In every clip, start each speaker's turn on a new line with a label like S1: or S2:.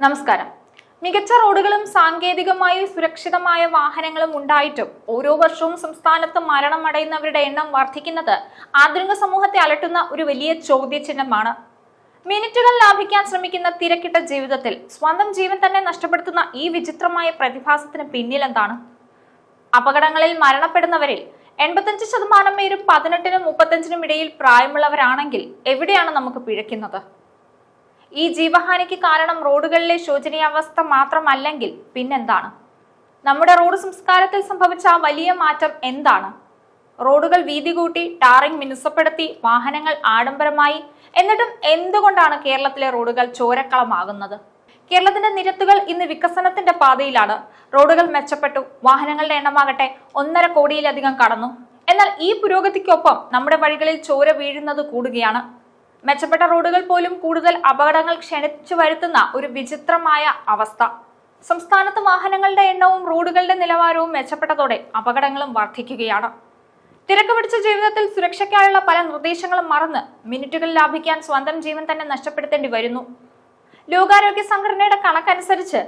S1: നമസ്കാരം. മികച്ച റോഡുകളും സാങ്കേതികമായി സുരക്ഷിതമായ വാഹനങ്ങളും ഉണ്ടായിട്ടും ഓരോ വർഷവും സംസ്ഥാനത്ത് മരണമടയുന്നവരുടെ എണ്ണം വർദ്ധിക്കുന്നത് ആധുനിക സമൂഹത്തെ അലട്ടുന്ന ഒരു വലിയ ചോദ്യചിഹ്നമാണ്. മിനിറ്റുകൾ ലാഭിക്കാൻ ശ്രമിക്കുന്ന തിരക്കിട്ട ജീവിതത്തിൽ സ്വന്തം ജീവൻ തന്നെ നഷ്ടപ്പെടുത്തുന്ന ഈ വിചിത്രമായ പ്രതിഭാസത്തിന് പിന്നിൽ എന്താണ്? അപകടങ്ങളിൽ മരണപ്പെടുന്നവരിൽ എൺപത്തഞ്ച് ശതമാനം പേരും പതിനെട്ടിനും മുപ്പത്തഞ്ചിനും ഇടയിൽ പ്രായമുള്ളവരാണെങ്കിൽ എവിടെയാണ് നമുക്ക് പിഴയ്ക്കുന്നത്? ഈ ജീവഹാനിക്ക് കാരണം റോഡുകളിലെ ശോചനീയാവസ്ഥ മാത്രമല്ലെങ്കിൽ പിന്നെന്താണ്? നമ്മുടെ റോഡ് സംസ്കാരത്തിൽ സംഭവിച്ച വലിയ മാറ്റം എന്താണ്? റോഡുകൾ വീതി കൂട്ടി ടാറിംഗ് മിനുസപ്പെടുത്തി വാഹനങ്ങൾ ആഡംബരമായി. എന്നിട്ടും എന്തുകൊണ്ടാണ് കേരളത്തിലെ റോഡുകൾ ചോരക്കളമാകുന്നത്? കേരളത്തിന്റെ നിരത്തുകൾ ഇന്ന് വികസനത്തിന്റെ പാതയിലാണ്. റോഡുകൾ മെച്ചപ്പെട്ടു വാഹനങ്ങളുടെ എണ്ണമാകട്ടെ ഒന്നര കോടിയിലധികം കടന്നു. എന്നാൽ ഈ പുരോഗതിക്കൊപ്പം നമ്മുടെ വഴികളിൽ ചോര വീഴുന്നത് കൂടുകയാണ്. മെച്ചപ്പെട്ട റോഡുകൾ പോലും കൂടുതൽ അപകടങ്ങൾ ക്ഷണിച്ചു വരുത്തുന്ന ഒരു വിചിത്രമായ അവസ്ഥ. സംസ്ഥാനത്ത് വാഹനങ്ങളുടെ എണ്ണവും റോഡുകളുടെ നിലവാരവും മെച്ചപ്പെട്ടതോടെ അപകടങ്ങളും വർദ്ധിക്കുകയാണ്. തിരക്ക് പിടിച്ച ജീവിതത്തിൽ സുരക്ഷയ്ക്കായുള്ള പല നിർദ്ദേശങ്ങളും മറന്ന് മിനിറ്റുകൾ ലാഭിക്കാൻ സ്വന്തം ജീവൻ തന്നെ നഷ്ടപ്പെടുത്തേണ്ടി വരുന്നു. ലോകാരോഗ്യ സംഘടനയുടെ കണക്കനുസരിച്ച്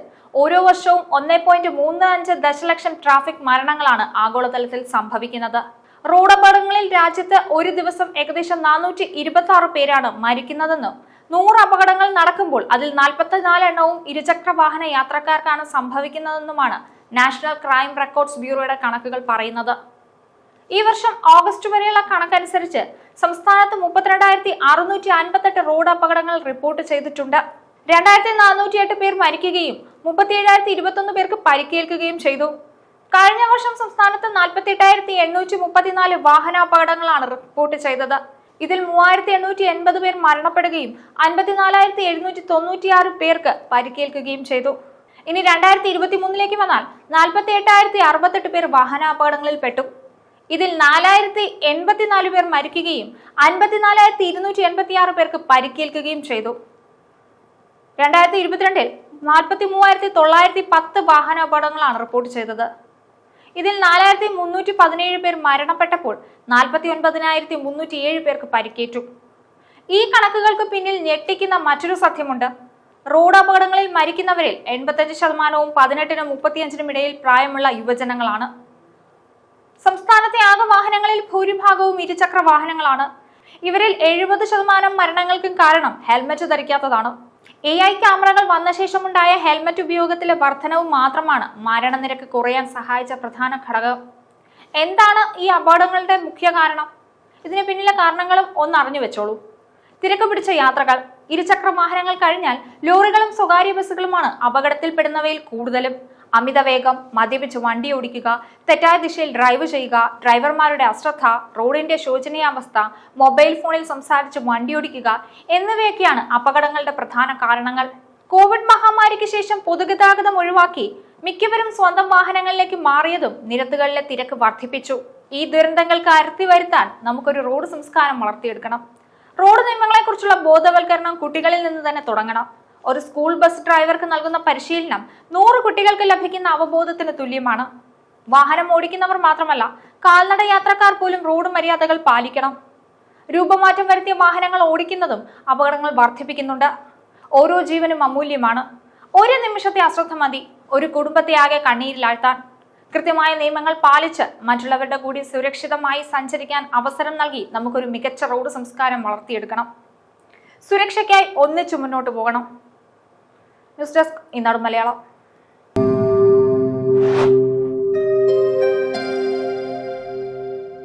S1: ഓരോ വർഷവും ഒന്നേ പോയിന്റ് മൂന്ന് അഞ്ച് ദശലക്ഷം ട്രാഫിക് മരണങ്ങളാണ് ആഗോളതലത്തിൽ സംഭവിക്കുന്നത്. റോഡ് അപകടങ്ങളിൽ രാജ്യത്ത് ഒരു ദിവസം ഏകദേശം നാനൂറ്റി ഇരുപത്തി ആറ് പേരാണ് മരിക്കുന്നതെന്നും. നൂറ് അപകടങ്ങൾ നടക്കുമ്പോൾ അതിൽ നാൽപ്പത്തിനാല് എണ്ണവും ഇരുചക്ര വാഹന യാത്രക്കാർക്കാണ് സംഭവിക്കുന്നതെന്നുമാണ് നാഷണൽ ക്രൈം റെക്കോർഡ്സ് ബ്യൂറോയുടെ കണക്കുകൾ പറയുന്നത്. ഈ വർഷം ഓഗസ്റ്റ് വരെയുള്ള കണക്കനുസരിച്ച് സംസ്ഥാനത്ത് മുപ്പത്തിരണ്ടായിരത്തി അറുന്നൂറ്റി അൻപത്തെട്ട് റോഡ് അപകടങ്ങൾ റിപ്പോർട്ട് ചെയ്തിട്ടുണ്ട്. രണ്ടായിരത്തി നാനൂറ്റി എട്ട് പേർ മരിക്കുകയും മുപ്പത്തി ഏഴായിരത്തി ഇരുപത്തൊന്ന് പേർക്ക് പരിക്കേൽക്കുകയും ചെയ്തു. കഴിഞ്ഞ വർഷം സംസ്ഥാനത്ത് നാൽപ്പത്തി എട്ടായിരത്തി എണ്ണൂറ്റി മുപ്പത്തിനാല് വാഹനാപകടങ്ങളാണ് റിപ്പോർട്ട് ചെയ്തത്. ഇതിൽ മൂവായിരത്തി എണ്ണൂറ്റി എൺപത് പേർ മരണപ്പെടുകയും അൻപത്തിനാലായിരത്തി എഴുന്നൂറ്റി തൊണ്ണൂറ്റിയാറ് പേർക്ക് പരിക്കേൽക്കുകയും ചെയ്തു. ഇനി രണ്ടായിരത്തി ഇരുപത്തി മൂന്നിലേക്ക് വന്നാൽ നാൽപ്പത്തി എട്ടായിരത്തി അറുപത്തെട്ട് പേർ വാഹനാപകടങ്ങളിൽ പെട്ടു. ഇതിൽ നാലായിരത്തി എൺപത്തിനാല് പേർ മരിക്കുകയും അൻപത്തിനാലായിരത്തി ഇരുന്നൂറ്റി എൺപത്തി ആറ് പേർക്ക് പരിക്കേൽക്കുകയും ചെയ്തു. രണ്ടായിരത്തി ഇരുപത്തിരണ്ടിൽ നാൽപ്പത്തി മൂവായിരത്തി തൊള്ളായിരത്തി പത്ത് വാഹനാപകടങ്ങളാണ് റിപ്പോർട്ട് ചെയ്തത്. ഇതിൽ നാലായിരത്തി മുന്നൂറ്റി പതിനേഴ് പേർ മരണപ്പെട്ടപ്പോൾ നാൽപ്പത്തി ഒൻപതിനായിരത്തി മുന്നൂറ്റി ഏഴ് പേർക്ക് പരിക്കേറ്റു. ഈ കണക്കുകൾക്ക് പിന്നിൽ ഞെട്ടിക്കുന്ന മറ്റൊരു സത്യമുണ്ട്. റോഡ് അപകടങ്ങളിൽ മരിക്കുന്നവരിൽ എൺപത്തഞ്ച് ശതമാനവും പതിനെട്ടിനും മുപ്പത്തിയഞ്ചിനും ഇടയിൽ പ്രായമുള്ള യുവജനങ്ങളാണ്. സംസ്ഥാനത്തെ ആകെ വാഹനങ്ങളിൽ ഭൂരിഭാഗവും ഇരുചക്ര വാഹനങ്ങളാണ് ഇവരിൽ എഴുപത് ശതമാനം മരണങ്ങൾക്കും കാരണം ഹെൽമറ്റ് ധരിക്കാത്തതാണ്. എ ഐ ക്യാമറകൾ വന്ന ശേഷമുണ്ടായ ഹെൽമറ്റ് ഉപയോഗത്തിലെ വർധനവും മാത്രമാണ് മരണനിരക്ക് കുറയാൻ സഹായിച്ച പ്രധാന ഘടകം. എന്താണ് ഈ അപകടങ്ങളുടെ മുഖ്യ കാരണം? ഇതിന് പിന്നിലെ കാരണങ്ങളും ഒന്ന് അറിഞ്ഞു വെച്ചോളൂ. തിരക്ക് പിടിച്ച യാത്രകൾ ഇരുചക്ര വാഹനങ്ങൾ കഴിഞ്ഞാൽ ലോറികളും സ്വകാര്യ ബസ്സുകളുമാണ് അപകടത്തിൽപ്പെടുന്നവയിൽ കൂടുതലും. അമിത വേഗം മദ്യപിച്ച് വണ്ടി ഓടിക്കുക തെറ്റായ ദിശയിൽ ഡ്രൈവ് ചെയ്യുക ഡ്രൈവർമാരുടെ അശ്രദ്ധ റോഡിന്റെ ശോചനീയാവസ്ഥ മൊബൈൽ ഫോണിൽ സംസാരിച്ച് വണ്ടി ഓടിക്കുക എന്നിവയൊക്കെയാണ് അപകടങ്ങളുടെ പ്രധാന കാരണങ്ങൾ. കോവിഡ് മഹാമാരിക്ക് ശേഷം പൊതുഗതാഗതം ഒഴിവാക്കി മിക്കവരും സ്വന്തം വാഹനങ്ങളിലേക്ക് മാറിയതും നിരത്തുകളിലെ തിരക്ക് വർദ്ധിപ്പിച്ചു. ഈ ദുരന്തങ്ങൾക്ക് അരുത്തി വരുത്താൻ നമുക്കൊരു റോഡ് സംസ്കാരം വളർത്തിയെടുക്കണം. റോഡ് നിയമങ്ങളെക്കുറിച്ചുള്ള ബോധവൽക്കരണം കുട്ടികളിൽ നിന്ന് തന്നെ തുടങ്ങണം. ഒരു സ്കൂൾ ബസ് ഡ്രൈവർക്ക് നൽകുന്ന പരിശീലനം നൂറ് കുട്ടികൾക്ക് ലഭിക്കുന്ന അവബോധത്തിന് തുല്യമാണ്. വാഹനം ഓടിക്കുന്നവർ മാത്രമല്ല കാൽനട യാത്രക്കാർ പോലും റോഡ് മര്യാദകൾ പാലിക്കണം. രൂപമാറ്റം വരുത്തിയ വാഹനങ്ങൾ ഓടിക്കുന്നതും അപകടങ്ങൾ വർദ്ധിപ്പിക്കുന്നുണ്ട്. ഓരോ ജീവനും അമൂല്യമാണ്. ഒരു നിമിഷത്തെ അശ്രദ്ധ മതി ഒരു കുടുംബത്തെ ആകെ കണ്ണീരിലാഴ്ത്താൻ. കൃത്യമായ നിയമങ്ങൾ പാലിച്ച് മറ്റുള്ളവരുടെ കൂടി സുരക്ഷിതമായി സഞ്ചരിക്കാൻ അവസരം നൽകി നമുക്കൊരു മികച്ച റോഡ് സംസ്കാരം വളർത്തിയെടുക്കണം. സുരക്ഷയ്ക്കായി ഒന്നിച്ചു മുന്നോട്ട് പോകണം. News desk ഇന്നാട് Malayalam